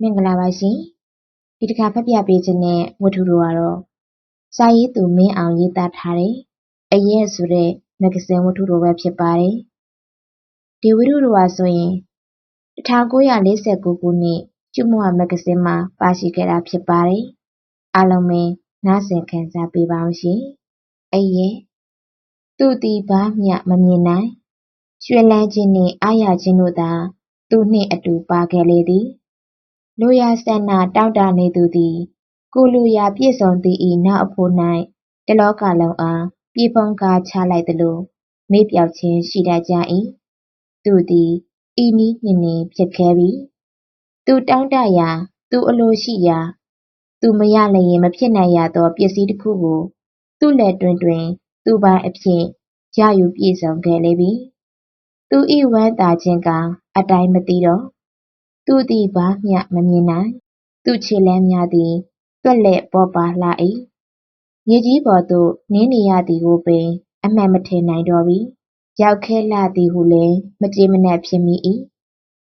မင်္ဂလာပါရှင်ဒီတစ်ခါဖတ်ပြပေးခြင်းတဲ့ဝတ္ထုတော်ကတော့စာရေးသူမင်းအောင်ရေးသားထားတဲ့အရက်ဆိုတဲ့မဂ္ဂဇင်းဝတ္ထုတော်ပဲဖြစ်ပါတယ်ဒီဝတ္ထုတော်ဟာဆိုရင်1949ခုနှစ်ကျွမွာမဂ္ဂဇင်းမှာပါရှိခဲ့တာဖြစ်ပါတယ်အားလုံးပဲနားဆင်ခံစားပေးပါအောင်ရှင်အရက်သူတီဘာမျှမမြင်နိုင်ရွှေလန်းခြင်းနှင့်အားရခြင်းတို့သာသူနှင့်အတူပါခဲ့လေသည် လိုရာဆန္ဒတောင့်တနေသူသည် ကိုယ်လိုရာပြည့်စုံသည်၏နောက်အဖို့၌တလောကလုံးအားပြေဖုံးကားချလိုက်သလိုမေ့ပျောက်ခြင်းရှိတတ်ကြ၏သူသည်ဤနည်းနှင့်နှင့်ဖြစ်ခဲပြီသူတောင့်တရာသူအလိုရှိရာသူမရလျင်မဖြစ်နိုင်ရသောပစ္စည်းတစ်ခုကိုသူ့လက်တွင်တွင် သူပိုင်အဖြစ်ရယူပြည့်စုံခဲ့လေပြီသူ၏ဝမ်းသာခြင်းကအတိုင်းမသိတော့ သူသည်ဘာမျှမမြင်နိုင်သူခြေလမ်းများသည်သွက်လက်ပေါ်ပါလှ၏မြေကြီးပေါ်သို့နင်းနေရသည်ကိုပင်အမှန်မထင်နိုင်တော့ပြီရောက်ခဲလှသည်ဟုလည်းမကြေမနက်ဖြစ်မိ၏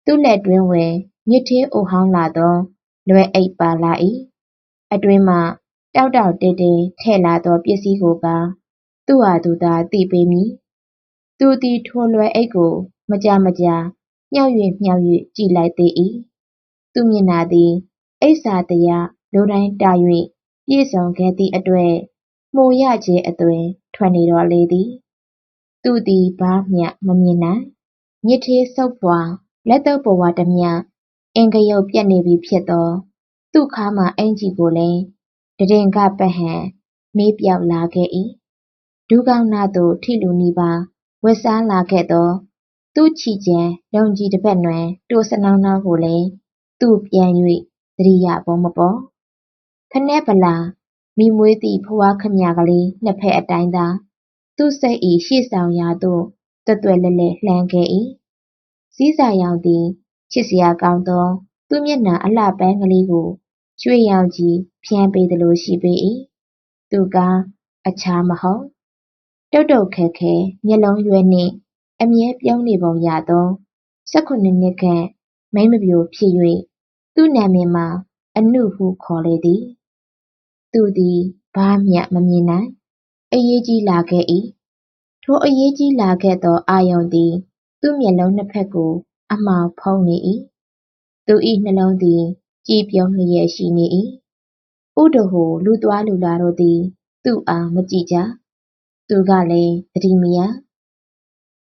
သူ့လက်တွင်ဝယ်မြစ်သေးအိုဟောင်းလာသော လွယ်အိတ်ပါလာ၏အတွင်းမှတောက်တောက်တဲတဲထဲ့လာသောပစ္စည်းကိုကသူ့ဟာသူသာသိပေမည်သူသည်ထိုလွယ်အိတ်ကို မကြမကြာ မြှောက်၍မြှောက်၍ကြည့်လိုက်သေး၏သူ့မျက်နှာသည်အိပ်စာတရားလိုတိုင်းတာ၍ပြည့်စုံခဲ့သည့်အတွက်မှိုရခြင်းအသွင်ထွက်နေတော့လေသည်သူသည်ဘာမျှမမြင်နိုင်မြစ်သေးဆုပ်ဖွာလက်တော့ပေါ်ဝါတမျှအင်္ဂယုတ်ပြက်နေပြီဖြစ်သောသူ့ခါမှအင်ကြီးကိုလည်းတရင်ကပဟံမေးပြောက်လာခဲ့၏ဒူးကောင်းနာသို့ထိလူနီးပါဝက်စားလာခဲ့သော သူ့ချီကျန်လုံကြီးတစ်ပတ်နွယ်တိုးစနောင်းနောင်းကိုလည်းသူ့ပြန်၍သတိရပုံမပေါ်ဖနက်ဗလာမိမွေးသည့်ဖွားခမကလေးနှစ်ဖက်အတိုင်းသာသူ့စိတ်ဤရှေ့ဆောင်ရာသို့တွတ်တွတ်လဲလဲလှမ်းခဲ့၏စည်းစာရောင်သည်ချစ်စရာကောင်းသော သူ့မျက်နှာအလှပန်းကလေးကိုရွှေရောင်ကြီးဖြန်းပေးသလိုရှိပေ၏သူကအခြားမဟုတ်တုတ်တုတ်ခဲခဲမျက်လုံးရွယ်နှင့် အမြဲပြုံးနေပုံရသော ၁၇ နှစ်ခန့် မိန်းမပျိုဖြစ်၍သူ့နာမည်မှာ အနုဟု ခေါ်လေသည်။သူသည် ဘာမျှမမြင်နိုင်။အရေးကြီးလာခဲ့၏။ထိုအရေးကြီးလာခဲ့သော အာရုံသည် သူ့မျက်လုံးနှစ်ဖက်ကို အမှောင်ဖုံးနေ၏။သူ၏နှလုံးသည် ကြည်ပြုံးလျက်ရှိနေ၏။ဥဒဟို လူသွားလူလာတို့သည် သူ့အား မကြည့်ကြ။သူကလည်း သတိမရ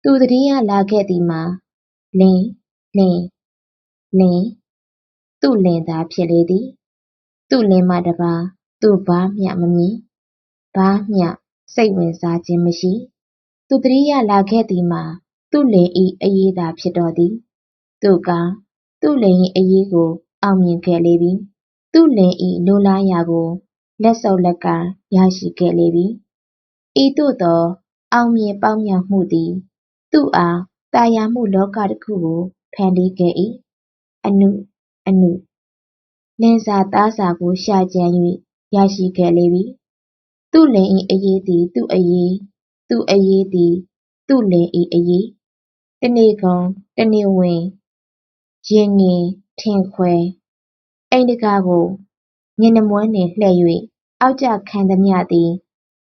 သူသတိရလာခဲ့သည်မှာလင်းလင်းလင်းသူ့လင်းသာဖြစ်လေသည် သူ့လင်းမှတပါးသူဘာမျှမမြင်ဘာမျှစိတ်ဝင်စားခြင်းမရှိ သူသတိရလာခဲ့သည်မှာ သူ့လင်ဤအရေးသာဖြစ်တော်သည် သူကသူ့လင်၏အရေးကို အောင်မြင်ခဲ့လေပြီသူ့လင်ဤလိုလားရာကို လက်ဆုပ်လက်ကရရှိခဲ့လေပြီဤသို့သော အောင်မြင်ပေါင်းမြောက်မှုသည် သူ့အားသာယာမှုလောကတစ်ခုကို ဖန်တီးခဲ့၏။အနုအနုလင်းစာသားစာကို ရှာကြံ၍ရရှိခဲ့လေပြီ။သူ့လင်၏အရေးသည် သူ့အရေး သူ့အရေးသည် သူ့လင်၏အရေးတနေ့ကုန်တနေ့ဝင် ရင်ငင် ထင်ခွဲ အိမ်တကားကိုညနေမွန်းနှင့်လှည့်၍အောက်ကျခံသမျှသည်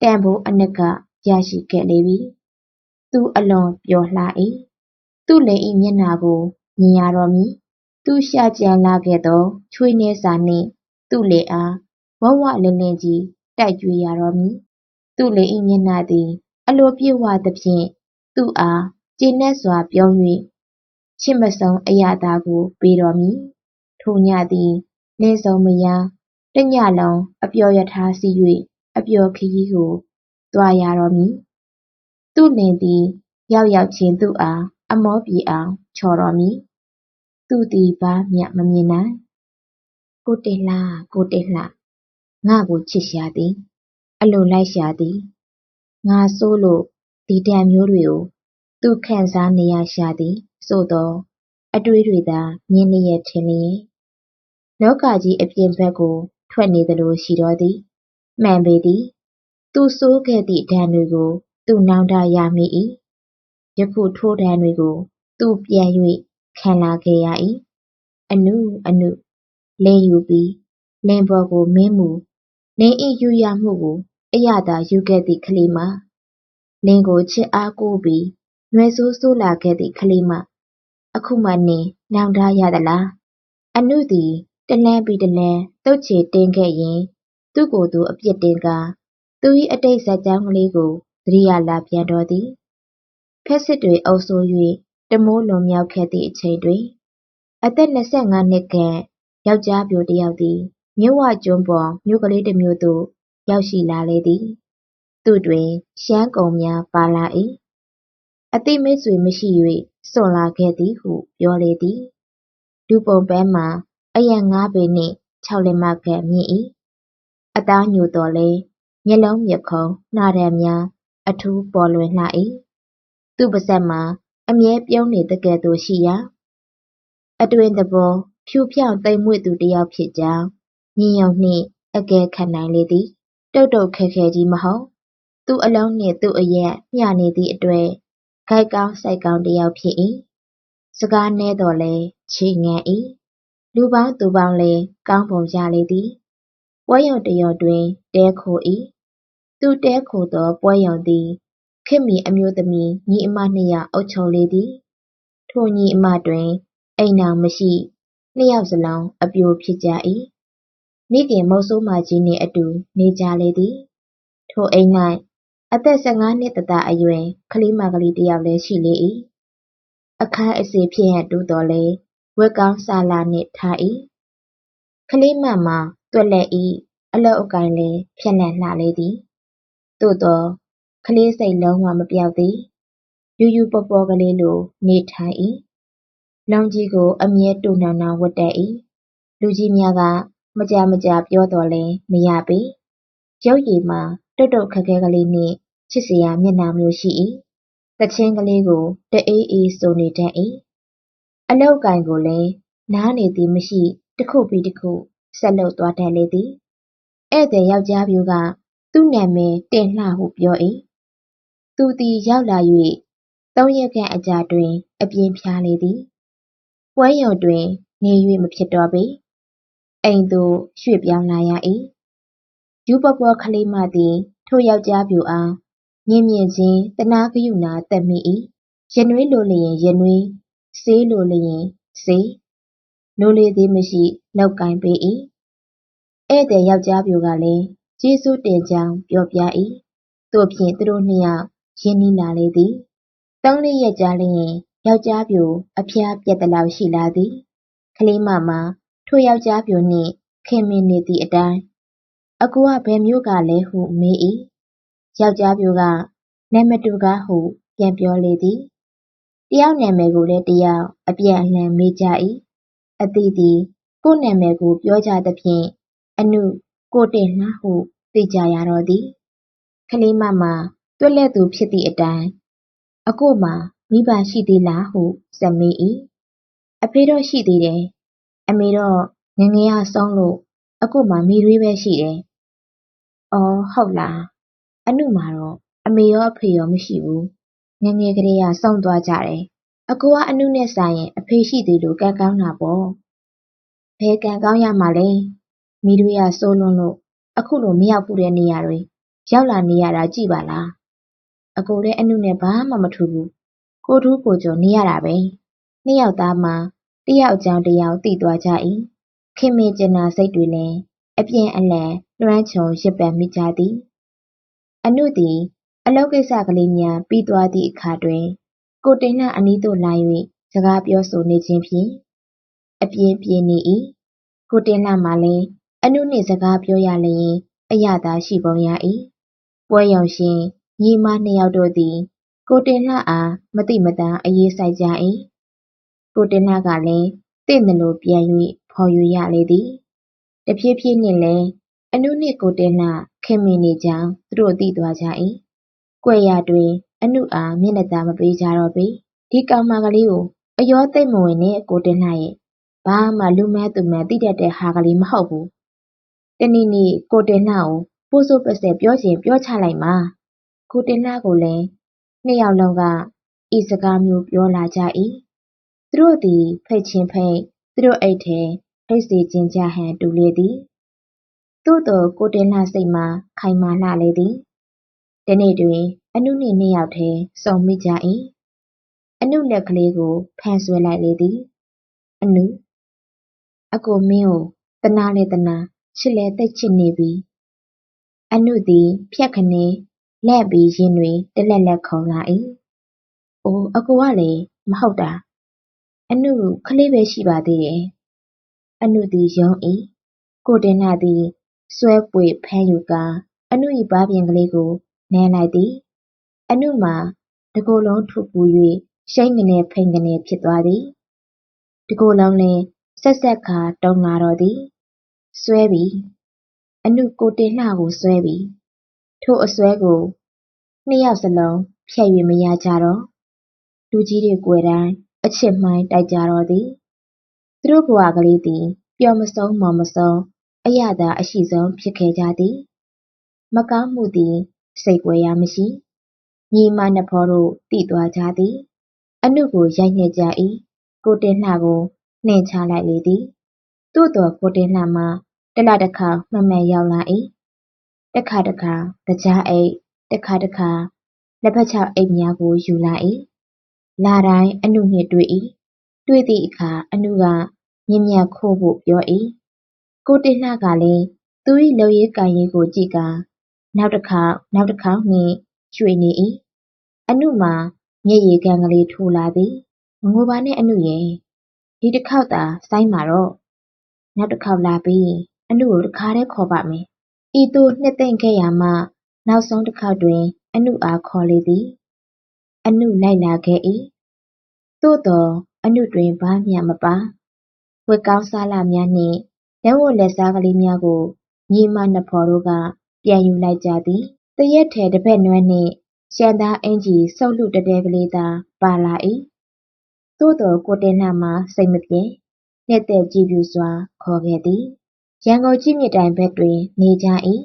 တန်ဖိုးအနက်က ရရှိခဲ့လေပြီ သူအလွန်ပျော်လှ၏။သူ့လင်၏မျက်နှာကို မြင်ရတော့မည်။သူရှာကြံလာခဲ့သော ချွေးနည်းစာနှင့် သူ့လင်အား ဝဝလင်လင်ကြီး တိုက်ကျွေးရတော့မည်။သူ့လင်၏မျက်နှာသည် အလိုပြည့်ဝသဖြင့် သူ့အား ကျေနပ်စွာပြုံး၍ချစ်မဆုံးအရသာကို ပေးတော့မည်။ထိုညသည် လင်းစုံမယားတညလုံး အပျော်ရထားစီး၍အပျော်ခရီးကို သွားရတော့မည် သူ့လင်သည် ရောက်ရောက်ချင်းသူ့အား အမောပြေအောင် ချော်တော်မည်။သူသည် ဘာမျှမမြင်နိုင်။ကိုတင်လှ ကိုတင်လှ ငါ့ကို ချစ်ရှာသည်။အလိုလိုက်ရှာသည်။ငါဆိုးလို့ ဒီဒဏ်မျိုးတွေကို သူခံစားနေရရှာသည်ဆိုသော အတွေးတွေသာ မြင်လျက်ထင်လျက်လောကကြီးအပြင်ဘက်ကို ထွက်နေသလို ရှိတော့သည်။မှန်ပေသည်။သူဆိုးခဲ့သည့်ဒဏ်တွေကို သူနောင်တရမိ၏။ယခုထိုဒဏ်တွေကို သူပြန်၍ခံလာခဲ့ရ၏။အနုအနုလင်းယူပြီးလင်းပေါ်ကိုမင်းမူလင်းဤယူရမှုကိုအရသာယူခဲ့သည့်ကလေးမလင်းကိုချစ်အားကိုးပြီးနှွယ်ဆိုးဆိုးလာခဲ့သည့်ကလေးမအခုမှနင်နောင်တရသလားအနုသည်တလန်းပြီးတလန်းတုတ်ချေတင်းခဲ့ရင် သူ့ကိုယ်သူအပြစ်တင်ကာသူ၏အတိတ်ဇာတ်ကြောင်းကလေးကို သတိရလာပြန်တော်သည်ဖက်စစ်တွေအုပ်စိုး၍တမိုးလွန်မြောက်ခဲ့သည့်အချိန်တွင်အသက်25နှစ်ခန့်ယောက်ျားပြိုတယောက်သည်မြစ်ဝကျွန်းပေါ်မြို့ကလေးတစ်မြို့သို့ရောက်ရှိလာလေသည် သူတွင်ရှမ်းကုံများပါလာ၏အတိမိတ်ဆွေမရှိ၍စွန့်လာခဲ့သည်ဟုပြောလေသည်လူပုံပန်းမှာအယံငါးပေနှင့်၆လက်မခန့်မြင့်၏အသားညိုတော်လဲမျက်လုံးမြက်ခုံနှာတံများ အထူးပေါ်လွင်လှ၏သူ့ပါဇက်မှာ အမြဲပြုံးနေတကယ်သို့ရှိရာအတွင်သဘောဖြူဖြောင့်သိမ်မွေ့သူတယောက်ဖြစ်ကြောင်းညင်ယုံနှင့်အကဲခတ်နိုင်လေသည်တုတ်တုတ်ခဲခဲကြီးမဟုတ်သူ့အလုံးနှင့်သူ့အရက်မျှနေသည့်အတွက်ခိုက်ကောင်းစိုက်ကောင်းတယောက်ဖြစ်၏စကားနဲတော်လဲချေငန်၏လူပေါင်းသူပေါင်းလဲကောင်းပုံရလေသည်ပွဲရုံတရုံတွင်တဲခို၏ သူတဲခိုသော ပွဲရုံသည် ခေတ်မီအမျိုးသမီး ညီအမနှစ်ယောက် အုပ်ချုပ်လေသည် ထိုညီအမတွင် အိမ်အောင်မရှိ နှစ်ယောက်စလုံး အပြိုဖြစ်ကြ၏မိခင်မုတ်ဆိုးမကြီးနှင့်အတူ နေကြလေသည် ထိုအိမ်၌အသက်15နှစ်တတအရွယ် ကလေးမကလေးတယောက်လည်း ရှိလေ၏အခန်းအစီဖြစ်ဟန်တူတော်လဲဝက်ကောင်းစာလာနှင့်ထား၏ကလေးမမှာတွက်လက်၏အလောက်အကိုင်းလဲဖြက်နှံလှလေသည် သို့သောကလေးစိတ်လုံးဝမပြောက်သည်ယူယူပေါ်ပေါ်ကလေးလို နေထိုင်၏လောင်ကြီးကို အမြဲတူနောင်နောင်ဝတ်တတ်၏လူကြီးများက မကြာမကြာပြောတော်လဲမရပေ ရုပ်ရည်မှာ တုတ်တုတ်ခက်ခဲကလေးနှင့် ချစ်စရာမျက်နှာမျိုးရှိ၏တချင်းကလေးကို တအေးအေးစိုးနေတတ်၏အလောက်ကင်ကိုလည်း နားနေသည်မရှိတခုပြီးတခု ဆက်လုပ်သွားတတ်လေသည် ဧည့်သည်ယောက်ျားပြူက သူ့နာမည် တင်လှဟု ပြော၏သူသည် ရောက်လာ၍သုံးရက်ခန့်အကြာတွင် အပြင်းဖျားလေသည် ပွဲရုံတွင် နေ၍မဖြစ်တော့ပေ အိမ်သို့ ရွှေ့ပြောင်းလာရ၏ယူပပေါ်ကလေးမသည် ထိုယောက်ျားပြူအား မြင်မြင်ချင်းတနာကယူနာတက်မိ၏ရနွေးလိုလျင် ရနွေးဆေးလိုလျင်ဆေး လိုလေသည်မရှိလောက်ကင်ပေး၏ဧည့်သည် ယောက်ျားပြူကလည်း ကျေးဇူးတင်ကြောင်း ပြောပြ၏တို့ဖြင့်သူတို့နှစ်ယောက်ရင်းနှီးလာလေသည်သုံးလေးရက်ကြာလျင်ယောက်ျားပြိုအဖျားပြက်သလောက်ရှိလာသည်ကလေးမမှာထိုယောက်ျားပြိုနှင့်ခင်မင်နေသည့်အတိုင်းအကူကဘယ်မျိုးကလဲဟုမေး၏ယောက်ျားပြိုကနာမတူကားဟု ပြန်ပြောလေသည်တယောက်နာမည်ကိုလည်းတယောက်အပြန်အလှန်မေးကြ၏အသည့်သည်ကို့နာမည်ကိုပြောကြသဖြင့်အနု ကိုတင်လှဟုသိကြရတော့သည်ကလေးမမှာတွက်လက်သူဖြစ်သည့်အတိုင်းအကိုမှာမိဘရှိသေးလားဟုဆက်မေး၏အဖေတော့ရှိသေးတယ်အမေတော့ငငယ်ရဆုံးလို့အခုမှမိသွေးပဲရှိတယ်။အော်ဟုတ်လား။အနုမှာတော့အမေရောအဖေရောမရှိဘူး။ငငယ်ကလေးကဆုံးသွားကြတယ်။အကိုကအနုနဲ့ဆိုင်ရင်အဖေရှိသေးလို့ကံကောင်းတာပေါ့။ဘယ်ကံကောင်းရမှာလဲ။ မိသွေးကစိုးလွန်းလို့အခုလိုမရောက်ဘူးတဲ့နေရာတွေရောက်လာနေရတာကြည့်ပါလား။အကိုလည်းအနုနဲ့ဘာမှမထူဘူး။ကိုထူးကိုကျော်နေရတာပဲ။နှစ်ယောက်သားမှာတယောက်အကြောင်းတယောက်သိသွားကြ၏ခင်မင်ကျင်နာစိတ်တွေလည်းအပြန်အလှန်လွှမ်းခြုံရစ်ပတ်မိကြသည်အနုသည်အလုပ်ကိစ္စကလေးများပြီးသွားသည့်အခါတွင် ကိုတင်လှအနီးသို့လာ၍စကားပြောဆိုနေခြင်းဖြင့်အပြင်းပြေနေ၏ကိုတင်လှမှလည်း အနုနှင့်စကားပြောရလျင် အရသာရှိပုံရ၏ပွဲရုံရှင်ညီမနှစ်ယောက်တို့သည် ကိုတင်လှအားမတိမတန်အေးဆိုင်ကြ၏ကိုတင်လှကလည်းတင့်တယ်လို့ပြန်၍ဖော်ယူရလေသည်တဖြည်းဖြည်းနှင့်လည်းအနုနှင့်ကိုတင်လှခင်မင်နေကြောင်းသူတို့သိသွားကြ၏ကွယ်ရာတွင် အနုအားမျက်နှာသာမပေးကြတော့ပေဒီကောင်မကလေးကိုအယောသိမ့်မဝင်နဲ့ကိုတင်လှရဲ့ဘာမှလူမဲသူမဲတိတတ်တဲ့ဟာကလေးမဟုတ်ဘူး တနေ့နေ့ကိုတင်လှကိုပိုးစိုးပစဲပြောချင်ပြောချလိုက်မှာကိုတင်လှကိုလည်းနှစ်ယောက်လုံးကဤစကားမျိုးပြောလာကြ၏သူတို့သည်ဖိတ်ချင်းဖိတ်သူတို့အိတ်ထဲထိတ်စေခြင်းကြဟန်တူလေသည်သို့သောကိုတင်လှစိတ်မှာခိုင်မာလှလေသည်ဒီနေ့တွင်အနုနှင့်နှစ်ယောက်တည်းစုံမိကြ၏အနုလက်ကလေးကိုဖန်ဆွဲလိုက်လေသည်အနုအကိုမင်းကိုတနာလေတနာ ချစ်လေတိတ်ချစ်နေပြီအနုသည် ဖြတ်ခနဲလက်ပြီးရင်တွင်တလက်လက်ခုံလာ၏အိုးအကိုကလည်းမဟုတ်တာအနုကလေးပဲရှိပါသေးတယ်အနုသည်ယုံ၏ကိုတင်လှသည်ဆွဲပွေဖမ်းယူကာအနု၏ဘားပြင်ကလေးကိုနမ်းလိုက်သည်အနုမှာတကိုယ်လုံးထူပူ၍ရှိုင်းငနေဖိန်ငနေဖြစ်သွားသည်တကိုယ်လုံးလည်းဆက်ဆက်ခါတုံလာတော့သည် ဆွဲပြီအနုကိုတင်လှကိုဆွဲပြီထိုအစွဲကိုနှစ်ယောက်စလုံးဖြတ်၍မရကြတော့လူကြီးတွေကိုယ်တိုင်အချစ်မှိုင်းတိုက်ကြတော့သည်သူတို့ဘဝကလေးသည်ပျော်မဆုံးမော်မဆုံးအရသာအရှိဆုံးဖြစ်ခဲ့ကြသည်မကောင်းမှုသည်စိတ်ကွယ်ရာမရှိညီမနှစ်ဖော်တို့တိသွားကြသည်အနုကိုရိုက်နှက်ကြ၏ကိုတင်လှကိုနှင်ချလိုက်လေသည်သို့တော်ကိုတင်လှမှာ တလတစ်ခါမှန်မှန်ရောက်လာ၏တခါတခါတကြားအိတ်တခါတခါလက်ဖက်ချောက်အိတ်များကိုယူလာ၏လာတိုင်းအနုနှင့်တွေ့၏တွေ့သည့်အခါအနုကမြင်မြတ်ခိုးဖို့ပြော၏ကိုတင်လှကလည်းသူ၏လုပ်ရေးကိုင်ရေးကိုကြည့်ကာနောက်တစ်ခေါက်နောက်တစ်ခေါက်နှင့်ရွှေ့နေ၏အနုမှာမျက်ရည်ကန်ကလေးထိုးလာသည်မငိုပါနဲ့အနုရဲ့ဒီတစ်ခေါက်သာစိုင်းပါတော့နောက်တစ်ခေါက်လာပြီး အနုကိုတခါတည်းခေါ်ပါမယ်ဤသို့နှစ်သိမ့်ခဲ့ရာမှ နောက်ဆုံးတစ်ခေါက်တွင် အနုအားခေါ်လေသည်အနုလိုက်လာခဲ့၏သို့သောအနုတွင်ဘာမျှမပါဝက်ကောင်းစားလာများနှင့်လက်ဝတ်လက်စားကလေးများကိုညီမနှစ်ဖော်တို့ကပြန်ယူလိုက်ကြသည်တရက်ထဲတပည့်နွမ်းနှင့်ရှမ်းသားအင်ကြီးဆုပ်လူတတဲကလေးသာပါလာ၏သို့တော်ကိုတင်လှမှစိတ်မပြေလက်သက်ကြည်ပြူစွာခေါ်ခဲ့သည် ရန်ကုန်ကြည့်မြစ်တိုင်ဘက်တွင်နေကြ၏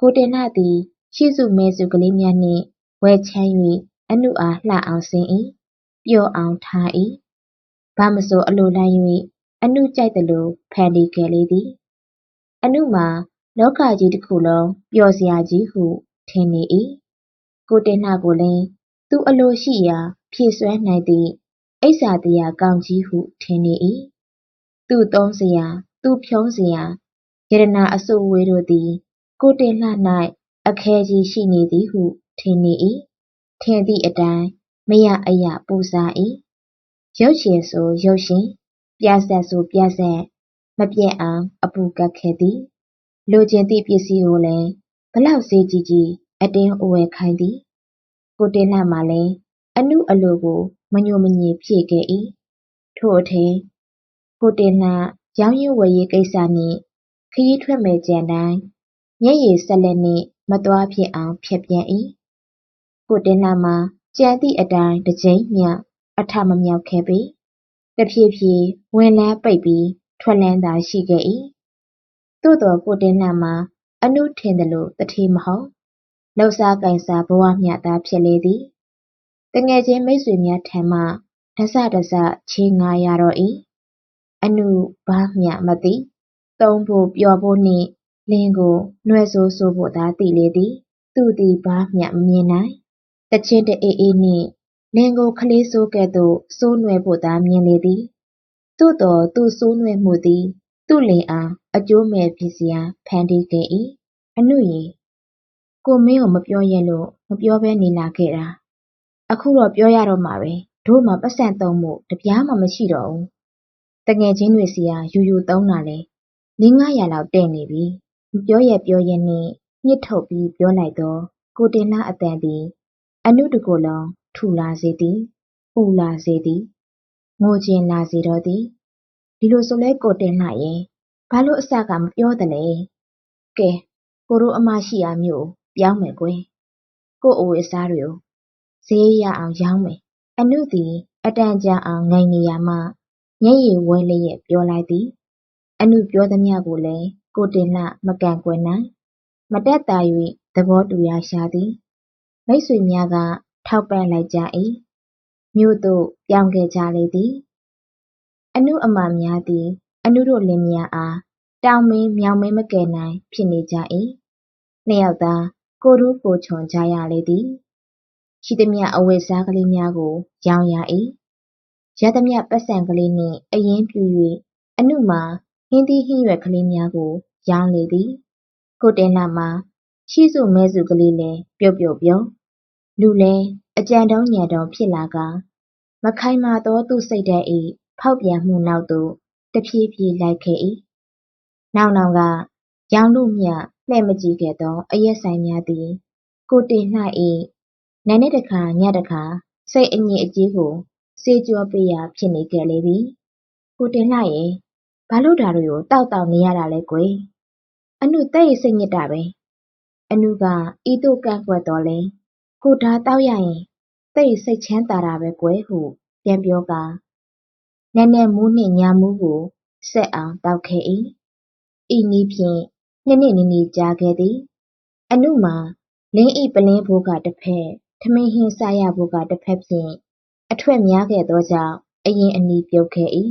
ကိုတင်လှသည်ရှိစုမဲစုကလေးများနှင့်ဝဲချမ်း၍အနုအားလှအောင်ဆင်း၏ပျော့အောင်ထား၏ဘာမဆိုအလိုလိုက်၍အနုကြိုက်သလိုဖန်တီးခဲ့လေသည်အနုမှာလောကကြီးတစ်ခုလုံးပျော်စရာကြီးဟုထင်နေ၏ကိုတင်လှကိုလည်းသူအလိုရှိရာ ဖြည့်ဆွဲနိုင်သည့်အိဆာတရားကောင်းကြီးဟုထင်နေ၏သူသုံးစရာ သူဖြုံးစရာယရနာအစုဝေးတို့သည် ကိုတင်လှ၌အခဲကြီးရှိနေသည်ဟု ထင်နေ၏ထင်သည့်အတိုင်း မရအယပူစား၏ရုပ်ရှင်ဆိုရုပ်ရှင် ပြဆက်ဆိုပြဆက်မပြတ်အောင် အပူကတ်ခဲ့သည် လိုချင်သည့်ပစ္စည်းကိုလည်းဘလောက်ဈေးကြီးကြီး အတင်းအဝယ်ခိုင်းသည် ကိုတင်လှမှလည်း အနုအလိုကိုမညိုမညင်ဖြည့်ခဲ့၏ထို့အထည်ကိုတင်လှ ရောင်းရင်ဝယ်ရေးကိစ္စနှင့် ခရီးထွက်မယ်ကြံတိုင်း မျက်ရည်ဆက်လက်နှင့် မသွားဖြစ်အောင်ဖြတ်ပြန်၏ကိုတင်လှမှာ ကြံသည့်အတိုင်း တစ်ကြိမ်မျှ အထမမြောက်ခဲ့ပေ တဖြည်းဖြည်း ဝင်လန်းပိတ်ပြီး ထွက်လန်းသာ ရှိခဲ့၏သို့တော် ကိုတင်လှမှာ အနုထင်သလိုတထေးမဟုတ်လှုပ်စားကင်စားဘဝမျှသာ ဖြစ်လေသည်တငယ်ချင်းမိတ်ဆွေများထံမှ တစတစ ချေငါရတော့၏ အနုဘာမျှမသိသုံးဖို့ပျော်ဖို့နှင့်လင်းကိုနှွဲဆိုးဆိုးဖို့သာသိလေသည် သူသည်ဘာမျှမမြင်နိုင်တချင်းတအေးအေးနှင့်လင်းကိုခလေးဆိုးကဲ့သို့စိုးနွယ်ဖို့သာမြင်လေသည်သို့တော်သူစိုးနွယ်မှုသည် သူ့လင်အားအကျိုးမဲ့ဖြစ်စရာဖန်တီးခဲ့၏အနုရေကိုမင်းကိုမပြောရလို့မပြောဘဲနေလာခဲ့တာအခုတော့ပြောရတော့မှာပဲတို့မှပတ်စံသုံးမှုတပြားမှမရှိတော့ဘူးတ ငယ်ချင်းတွေစီကယူယူသုံးတာလေ၄900လောက်တဲ့နေပြီမပြောရပြောရနဲ့ညှစ်ထုတ်ပြီးပြောလိုက်တော့ကိုတင်လာအတန်သည်အနုတကိုယ်လုံးထူလာစေသည်ပူလာစေသည်ငိုကျင်လာစေတော့သည်ဒီလိုဆိုလဲကိုတင်လာရင်ဘာလို့အစကမပြောသလဲကဲကိုတို့အမရှိရာမျိုးပြောင်းမယ်ကွယ်ကိုအိုအစားတွေကိုဈေးရအောင်ရောင်းမယ်အနုသည်အတန်ကြာအောင်ငိုင်နေရမှ မျက်ရည်ဝဲလျက်ပြောလိုက်သည် အနုပြောသမျှကိုလည်း ကိုတင်လှမကန်ကွယ်နိုင် မတက်တာ၍သဘောတူရရှာသည် မိတ်ဆွေများက ထောက်ပံ့လိုက်ကြ၏မြို့သို့ ပြောင်းခဲ့ကြလေသည် အနုအမများသည် အနုတို့လင်မယားအား တောင်မင်းမြောင်မင်းမကယ်နိုင် ဖြစ်နေကြ၏နှစ်ယောက်သာ ကိုရူးကိုချွန်ကြရလေသည် ရှိသမျှအဝတ်စားကလေးများကို ရောင်းရ၏ ရသမျှပတ်စံကလေးနှင့်အရင်ပြူ၍အနုမှာဟင်းသီးဟင်းရွက်ကလေးများကို ရောင်းလေသည် ကိုတင်လာမှာရှိစုမဲစုကလေးလည်းပြုတ်ပြုတ်ပြုံးလူလည်းအကြံတုံးညံတုံးဖြစ်လာကမခိုင်မာသောသူ့စိတ်ဓာတ်၏ဖောက်ပြန်မှုနောက်သို့တဖြည်းဖြည်းလိုက်ခဲ့၏နောက်နောင်ကရောင်လို့မြလှဲ့မကြည့်ခဲ့သောအရက်ဆိုင်များသည် ကိုတင်လှ၏နာနေ့တစ်ခါညတစ်ခါစိတ်အငြိအကျေးကို စေးကြောပေးရာဖြစ်နေခဲ့လေပြီကိုတင်လှရဲ့ဘာလို့ဒါတွေကိုတောက်တောက်နေရတာလဲကွယ်အနုတဲ့ရစိတ်ညစ်တာပဲအနုကဤသို့ကန့်ကွက်တော်လဲကိုဒါတောက်ရရင်တဲ့ရစိတ်ချမ်းသာတာပဲကွယ်ဟုပြန်ပြောကနည်းနည်းမူးနှင့်ညာမူးကိုဆက်အောင်တောက်ခဲ့၏ဤနည်းဖြင့်နှစ်နှစ်နီးနီးကြာခဲ့သည်အနုမှာလင်းဤပလင်းဘိုးကတစ်ဖက်ထမင်းဟင်းစားရဘိုးကတစ်ဖက်ဖြင့် အထွက်များခဲ့သောကြောင့် အရင်အနီးပြုတ်ခဲ့၏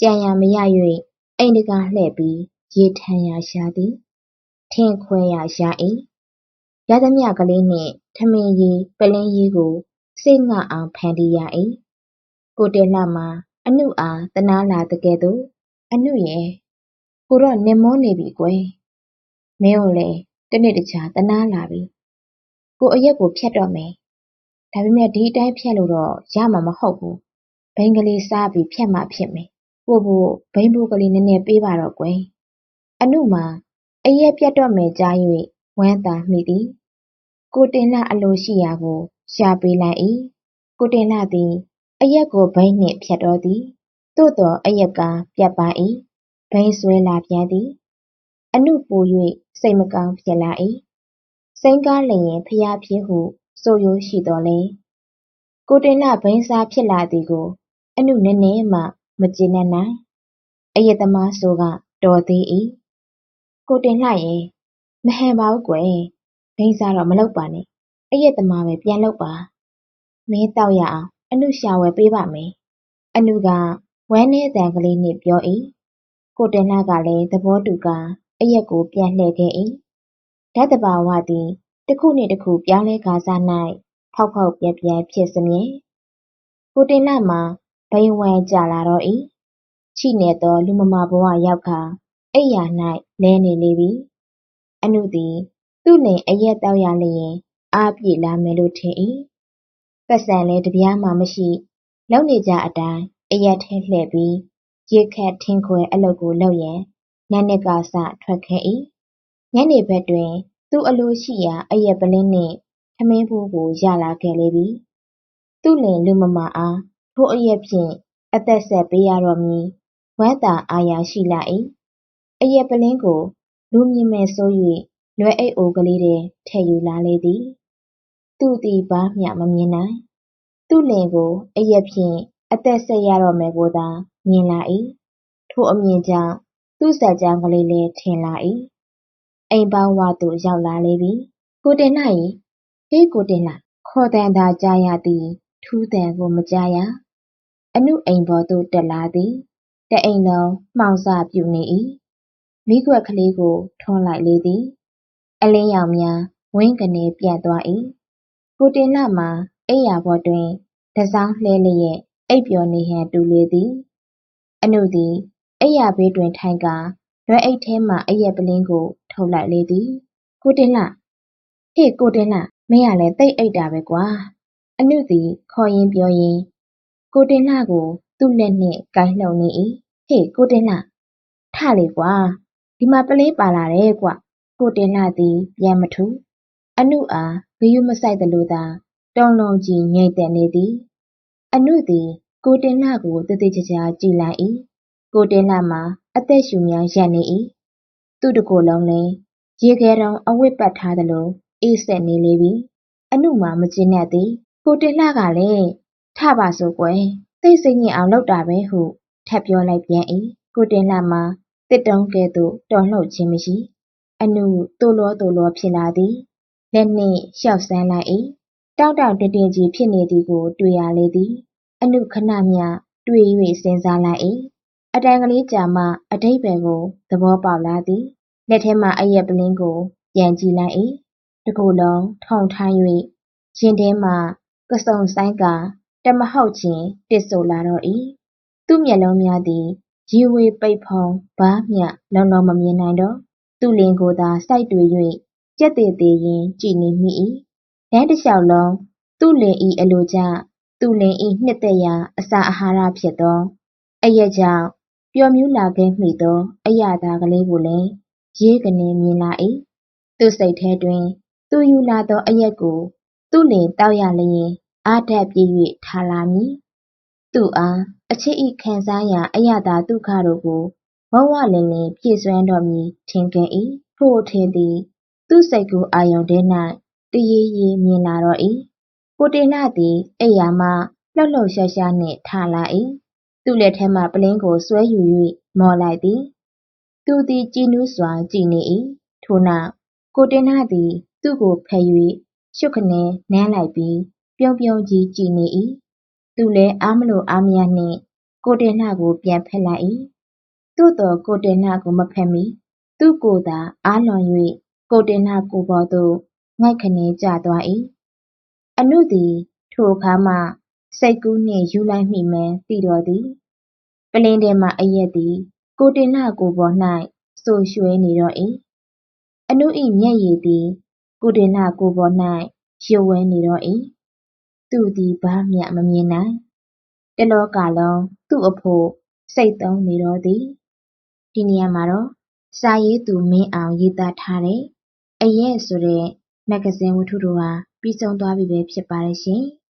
ကြံရမရ၍အိမ်တကာလှဲ့ပြီးရေထမ်းရရှာသည်ထင်းခွဲရရှာ၏ရသမျှကလေးနှင့်ထမင်းရီပလင်းရီကိုစိတ်ငှအောင်ဖန်တီးရ၏ကိုတဲလှမှာအနုအားတနာလာတကယ်သို့အနုရဲ့ကိုတော့နင်မောနေပြီကွယ်မင်းကိုလည်းတနေ့တခြားတနာလာပြီကိုအရက်ကိုဖြတ်တော့မယ် ဒါပေမဲ့ဒီအတိုင်းဖြတ်လို့တော့ရမှာမဟုတ်ဘူးဘိန်းကလေးစားပြီးဖြတ်မှဖြစ်မယ်ကိုဖို့ဘိန်းဘိုးကလေးနည်းနည်းပေးပါတော့ကွယ်အနုမှာအရက်ပြတ်တော့မယ်ကြား၍ဝမ်းသာမိသည်ကိုတင်လှအလိုရှိရာကိုရှာပေးလိုက်၏ကိုတင်လှသည်အရက်ကိုဘိန်းနှင့်ဖြတ်တော်သည်သို့တော်အရက်ကပြတ်ပါ၏ဘိန်းဆွဲလာပြန်သည်အနုပူ၍စိတ်မကောင်းဖြစ်လာ၏စိန်ကားလျင်ဖျားဖြစ်ဟု ဆိုရိုးရှိတော်လဲကိုတင်လှဘိန်းစားဖြစ်လာသည်ကို အနုနည်းနည်းမှ မကျေနပ်နိုင်အယက်သမားဆိုက တော်သေး၏ကိုတင်လှရဲ့မဟန်ပါဘူးကွယ် ဘိန်းစားတော့ မလုပ်ပါနဲ့အယက်သမားပဲ ပြန်လုပ်ပါ မင်းတောက်ရအောင် အနုရှာဝယ်ပေးပါမယ် အနုက ဝမ်းနေတန်ကလေးနှင့်ပြော၏ကိုတင်လှကလည်း သဘောတူကအရက်ကို ပြန်လှည့်ခဲ့၏ဓာတ်တဘာဝသည် တစ်ခုနှင့်တစ်ခု ပြောင်းလဲကားစား၌ဖောက်ဖောက်ပြန်ပြန်ဖြစ်စမြဲ ကိုတင်လှမှာ ဘိန်းဝမ်းကြလာတော့၏ချိနေသော လူမမာဘဝရောက်ခါအိယာ၌လဲနေလေပြီ အနုသည် သူ့လင်အရက်တောက်ရလျင် အားပြည့်လာမယ်လို့ ထင်၏ပတ်စံလဲတပြားမှမရှိ လုံနေကြအတိုင်း အရက်ထဲလှည့်ပြီး ရေခတ်ထင်းခွဲအလုပ်ကိုလုပ်ရန်နန်းနစ်ကစ ထွက်ခဲ့၏ညနေဘက်တွင် သူ့အလိုရှိရာ အရက်ပလင်းနှင့် ထမင်းဖိုးကို ရလာခဲ့လေပြီ သူ့လင်လူမမာအား ထိုအရက်ဖြင့် အသက်ဆက်ပေးရတော့မည် ဝမ်းသာအာရရှိလာ၏အရက်ပလင်းကို လူမြင်မဲ့ဆို၍လွယ်အိတ်အိုကလေးထဲ ထည့်ယူလာလေသည် သူသည် ဘာမျှမမြင်နိုင် သူ့လင်ကို အရက်ဖြင့် အသက်ဆက်ရတော့မယ်ကိုသာ မြင်လာ၏ထိုအမြင်ကြောင့် သူ့ဇာတ်ကြောင်းကလေးလည်း ထင်လာ၏ အိမ်ပေါင်းဝသို့ရောက်လာလေပြီကိုတင်လှ၏ဟေးကိုတင်လှခေါ်သံသာကြားရသည်ထူးသံကိုမကြားရအနုအိမ်ပေါ်သို့တက်လာသည်တအိမ်လုံးမှောင်စပြုနေ၏မိခွက်ကလေးကိုထွန်းလိုက်လေသည်အလင်းရောင်များဝင်းကနေပြန့်သွား၏ကိုတင်လှမှာအိယာပေါ်တွင်တစောင်းလှဲလျက်အိပ်ပျော်နေဟန်တူလေသည်အနုသည်အိယာဘေးတွင်ထိုင်ကာလွယ်အိတ်ထဲမှအရက်ပလင်းကို ထုတ်လိုက်လေသည်ကိုတင်လှဟေ့ကိုတင်လှမင်းကလည်းတိတ်အိတ်တာပဲကွာအနုသည်ခေါ်ရင်းပြောရင်းကိုတင်လှကိုသူ့လက်နှင့်ကိုင်းလှုပ်နေ၏ဟေ့ကိုတင်လှထလေကွာဒီမှာပလင်းပါလာတယ်ကွကိုတင်လှသည်ပြန်မထူအနုအားဂယုမဆိုင်သလိုသာတုံလုံးကြီးငိမ့်သက်နေသည်အနုသည်ကိုတင်လှကိုတည်တည်ချာချာကြည့်လိုက်၏ကိုတင်လှမှာအသက်ရှူများရပ်နေ၏ သူ့တကိုယ်လုံးလည်းရေခဲတုံးအဝတ်ပတ်ထားသလိုအေးဆက်နေလေပြီအနုမှာမကျဉ်တ်သည်ကိုတင်လှကလည်းထပါစို့ကွယ်သိစိတ်ညစ်အောင်လုပ်တာပဲဟုထပ်ပြောလိုက်ပြန်၏ကိုတင်လှမှာတစ်တုံးကဲ့သို့တော်လှုပ်ခြင်းမရှိအနုတိုးလောတိုးလောဖြစ်လာသည်လက်နှင့်လျှောက်ဆန်းလိုက်၏တောက်တောက်တတင်ကြီးဖြစ်နေသည်ကို တွေ့ရလေသည် အနုခဏမျှတွေ့၍စဉ်းစားလိုက်၏အတန်ကလေးကြာမှအတိတ်ပဲကိုသဘောပေါက်လာသည် လက်ထဲမှအရက်ပလင်းကိုပြန်ကြည့်လိုက်၏တကူလုံးထုံထိုင်း၍ရင်ထဲမှကစုံဆိုင်ကတမဟုတ်ချင်းတစ်ဆိုလာတော့၏သူ့မျက်လုံးများသည်ရီဝေပိတ်ဖုံဘာမျှလုံးလုံးမမြင်နိုင်တော့သူ့လင်ကိုသာစိုက်တွေ့၍ကြက်သေးသေးရင်ကြည်နေမိ၏လမ်းတစ်လျှောက်လုံးသူ့လင်ဤအလိုကြသူ့လင်ဤနှစ်သက်ရာအစာအာဟာရဖြစ်သောအရက်ကြောင့်ပျော်မြူးလာခဲ့မိသောအရသာကလေးကိုလည်း ရေးကနေမြင်လာ၏သူ့စိတ်ထဲတွင် သူယူလာသောအရက်ကို သူ့လင်တောက်ရလျင်အားဓာတ်ပြည့်၍ထားလာမည်သူ့အားအချစ်ဤခံစားရာအရသာဒုက္ခတို့ကိုဝဝလင်လင်ဖြည့်စွမ်းတော်မူထင်ခဲ့၏ထို့ထင်သည် သူ့စိတ်ကိုအာယုန်ထဲ၌တရေရေမြင်လာတော့၏ကိုတေနသည်အိယာမှလှုပ်လှုပ်ရှားရှားနှင့်ထလာ၏သူ့လက်ထဲမှပလင်းကိုဆွဲယူ၍မော်လိုက်သည် သူသည် ကြည်နူးစွာ ကြည်နေ၏ထို့နောက် ကိုတေနသည် သူ့ကိုဖယ်၍ရှုခနဲနမ်းလိုက်ပြီး ပြုံးပြုံးကြီး ကြည်နေ၏သူလည်း အားမလို့အားမရနှင့် ကိုတေနကို ပြန်ဖက်လိုက်၏သို့တော် ကိုတေနကို မဖက်မီသူ့ကိုယ်သာ အားလွန်၍ကိုတေနကိုပေါ်သို့ ငိုက်ခနဲကျသွား၏အနုသည် ထိုအခါမှ စိတ်ကူးနှင့်ယူလိုက်မိမှန်း သိတော်သည် ပလင်းထဲမှအရက်သည် ကိုတေနကိုပေါ်၌ဆိုရွှဲနေတော့၏အနု၏မျက်ရည်သည် ကိုတေနကိုပေါ်၌ရွဝဲနေတော့၏သူသည် ဘာမျှမမြင်နိုင်တလောကလုံး သူ့အဖို့ စိတ်သုံးနေတော့သည် ဒီနေရာမှာတော့ စာရေးသူမင်းအောင် ရေးသားထားတဲ့ အရက်ဆိုတဲ့ မဂ္ဂဇင်းဝတ္ထုတို့ဟာ ပြီးဆုံးသွားပြီပဲ ဖြစ်ပါတယ်ရှင်။